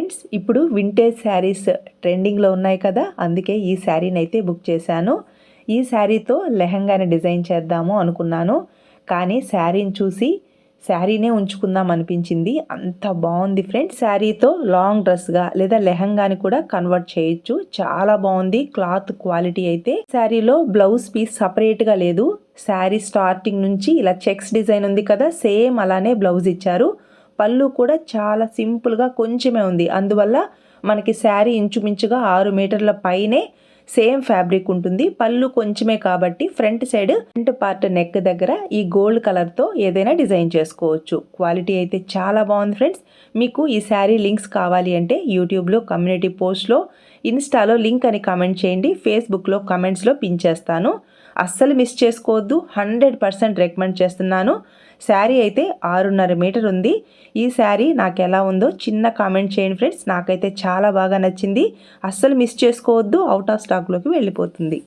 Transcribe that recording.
Friends ఇప్పుడు vintage saris ట్రెండింగ్లో ఉన్నాయి కదా అందుకే ఈ శారీని అయితే బుక్ చేశాను. ఈ శారీతో లెహంగాని డిజైన్ చేద్దాము అనుకున్నాను కానీ శారీని చూసి శారీనే ఉంచుకుందాం అనిపించింది. అంత బాగుంది ఫ్రెండ్స్ శారీతో లాంగ్ డ్రెస్గా లేదా లెహంగాని కూడా కన్వర్ట్ చేయొచ్చు. చాలా బాగుంది క్లాత్ క్వాలిటీ అయితే. శారీలో బ్లౌజ్ పీస్ సపరేట్గా లేదు శారీ స్టార్టింగ్ నుంచి ఇలా చెక్స్ డిజైన్ ఉంది కదా సేమ్ అలానే బ్లౌజ్ ఇచ్చారు. పళ్ళు కూడా చాలా సింపుల్గా కొంచెమే ఉంది. అందువల్ల మనకి శారీ ఇంచుమించుగా ఆరు మీటర్ల పైనే సేమ్ ఫ్యాబ్రిక్ ఉంటుంది. పళ్ళు కొంచెమే కాబట్టి front side front part neck దగ్గర ఈ గోల్డ్ కలర్తో ఏదైనా డిజైన్ చేసుకోవచ్చు. క్వాలిటీ అయితే చాలా బాగుంది ఫ్రెండ్స్. మీకు ఈ శారీ లింక్స్ కావాలి అంటే యూట్యూబ్లో కమ్యూనిటీ పోస్ట్లో ఇన్స్టాలో లింక్ అని కమెంట్ చేయండి. ఫేస్బుక్లో కమెంట్స్లో పిన్ చేస్తాను. అస్సలు మిస్ చేసుకోవద్దు. హండ్రెడ్ పర్సెంట్ రికమెండ్ చేస్తున్నాను. శారీ అయితే ఆరున్నర మీటర్ ఉంది. ఈ శారీ నాకు ఎలా ఉందో చిన్న కామెంట్ చేయండి ఫ్రెండ్స్. నాకైతే చాలా బాగా నచ్చింది. అస్సలు మిస్ చేసుకోవద్దు. అవుట్ ఆఫ్ స్టాక్లోకి వెళ్ళిపోతుంది.